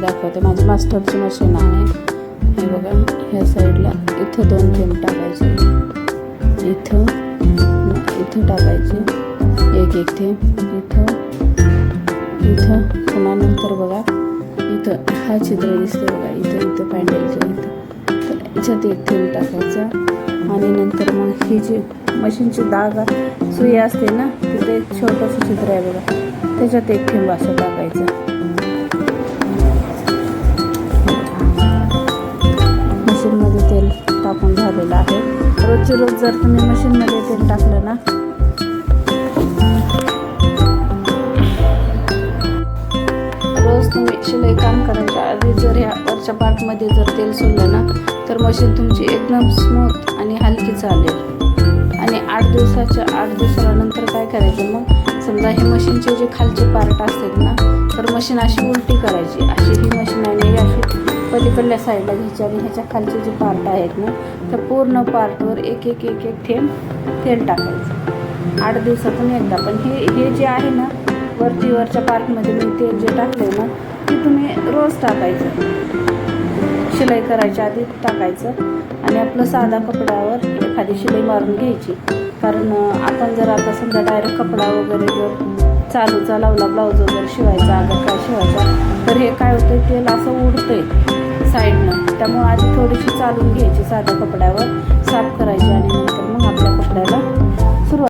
दाखवते. माझी मास्टरची मशीन आहे. हे बघा ह्या साईडला इथं दोन थेंब टाकायचे. इथं इथं टाकायचे. एक एक थेंब इथं इथं. पुन्हा नंतर बघा. इथं हा चित्र दिसतो बघा. इथं इथं पॅन्डलच्या इथं. तर याच्यात एक थेंब टाकायचा. आणि नंतर मग ही जी मशीनची दाग सुई असते ना तिथे एक छोटंसं चित्र आहे बघा. त्याच्यात एक थेंब असं टाकायचं. रोजचे रोज जर तुम्ही मशीनमध्ये तेल टाकलं ना. रोज तुम्ही शिलाई काम करायच्या आधी जर ह्या वरच्या पार्टमध्ये जर तेल सोडलं ना तर मशीन तुमची एकदम स्मूथ आणि हलकी चालेल. आणि आठ दिवसाच्या आठ दिवसानंतर काय करायचं मग? समजा हे मशीनचे जे खालचे पार्ट असतात ना तर मशीन अशी उलटी करायची. अशी ही मशीन आणि अशी पलीकडल्या साईडला घ्यायची आणि ह्याच्या खालचे जे पार्ट आहेत ना त्या पूर्ण पार्टवर एक एक एक एक थेंब तेल टाकायचं. आठ दिवसातून एकदा. पण हे हे जे आहे ना वरती वरच्या पार्टमध्ये मी तेल जे टाकले ना ते तुम्ही रोज टाकायचं. शिलाई करायच्या आधी टाकायचं आणि आपलं साधा कपड्यावर एखादी शिलाई मारून घ्यायची. कारण आपण जर आता समजा डायरेक्ट कपडा वगैरे जर चालूचा लावला ब्लाऊज वगैरे शिवायचा अगर काय शिवायचा तर हे काय होतं तेल असं उडतंय. साईडनं त्यामुळं आधी थोडीशी चालून घ्यायची साध्या कपड्यावर साफ करायची.